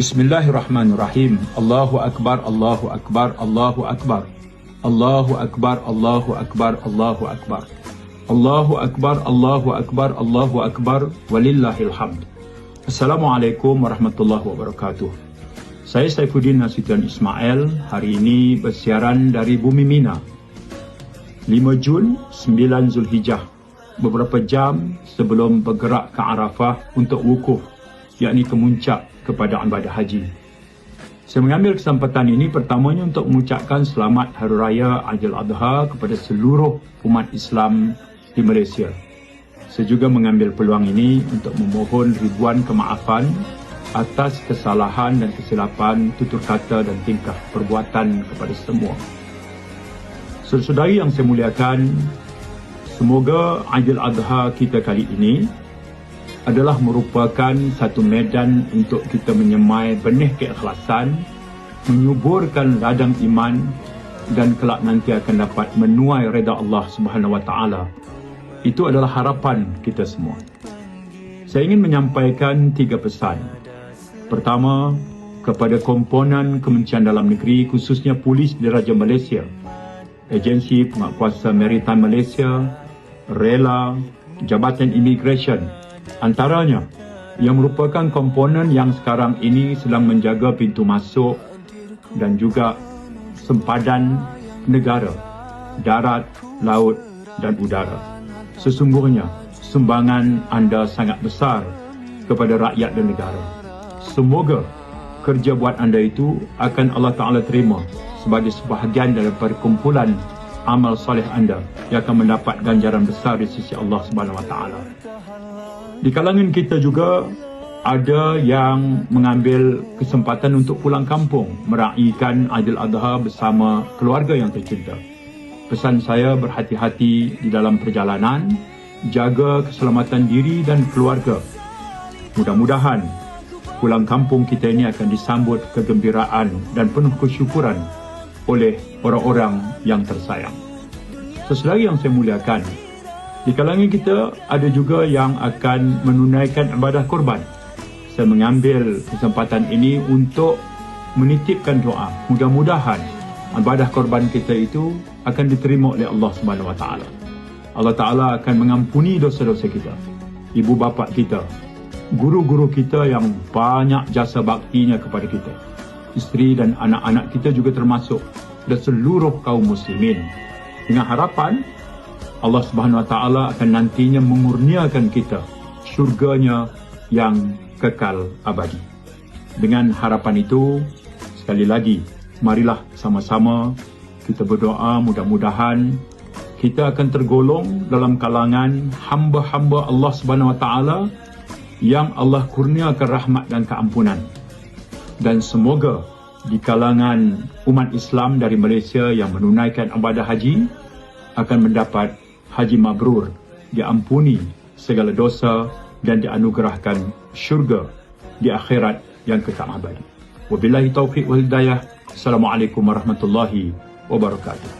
Bismillahirrahmanirrahim. Allahu akbar, Allahu akbar, Allahu akbar. Allahu akbar, Allahu akbar, Allahu akbar. Allahu akbar, Allahu akbar, Allahu akbar. Walillahil hamd. Assalamualaikum warahmatullahi wabarakatuh. Saya Saifuddin Nasution Ismail hari ini bersiaran dari Bumi Mina. 5 Jun 9 Zulhijjah beberapa jam sebelum bergerak ke Arafah untuk wukuf yakni kemuncak kepada ibadah haji. Saya mengambil kesempatan ini pertamanya untuk mengucapkan selamat Hari Raya Aidil Adha kepada seluruh umat Islam di Malaysia. Saya juga mengambil peluang ini untuk memohon ribuan kemaafan atas kesalahan dan kesilapan tutur kata dan tingkah perbuatan kepada semua. Saudara-saudari yang saya muliakan, semoga Aidil Adha kita kali ini adalah merupakan satu medan untuk kita menyemai benih keikhlasan, menyuburkan ladang iman dan kelak nanti akan dapat menuai reda Allah Subhanahu Wa Taala. Itu adalah harapan kita semua. Saya ingin menyampaikan tiga pesan. Pertama, kepada komponen Kementerian Dalam Negeri khususnya Polis Diraja Malaysia, Agensi Penguatkuasa Maritime Malaysia, Rela, Jabatan Immigration Antaranya, yang merupakan komponen yang sekarang ini sedang menjaga pintu masuk dan juga sempadan negara, darat, laut dan udara. Sesungguhnya, sumbangan anda sangat besar kepada rakyat dan negara. Semoga kerja buat anda itu akan Allah Ta'ala terima sebagai sebahagian daripada kumpulan amal soleh anda yang akan mendapat ganjaran besar di sisi Allah Subhanahu Wa Taala. Di kalangan kita juga ada yang mengambil kesempatan untuk pulang kampung meraihkan Aidil Adha bersama keluarga yang tercinta. Pesan saya berhati-hati di dalam perjalanan, jaga keselamatan diri dan keluarga. Mudah-mudahan pulang kampung kita ini akan disambut kegembiraan dan penuh kesyukuran oleh orang-orang yang tersayang. Sesuatu yang saya muliakan, di kalangan kita ada juga yang akan menunaikan ibadah korban. Saya mengambil kesempatan ini untuk menitipkan doa. Mudah-mudahan ibadah korban kita itu akan diterima oleh Allah Subhanahu Wa Taala. Allah Taala akan mengampuni dosa-dosa kita. Ibu bapa kita, guru-guru kita yang banyak jasa baktinya kepada kita. Isteri dan anak-anak kita juga termasuk dan seluruh kaum muslimin. Dengan harapan Allah Subhanahu Wa Taala akan nantinya mengurniakan kita syurganya yang kekal abadi. Dengan harapan itu, sekali lagi, marilah sama-sama kita berdoa mudah-mudahan kita akan tergolong dalam kalangan hamba-hamba Allah Subhanahu Wa Taala yang Allah kurniakan rahmat dan keampunan. Dan semoga di kalangan umat Islam dari Malaysia yang menunaikan ibadah haji akan mendapat haji mabrur, diampuni segala dosa dan dianugerahkan syurga di akhirat yang kekal abadi. Wabillahi taufiq wal hidayah. Assalamualaikum warahmatullahi wabarakatuh.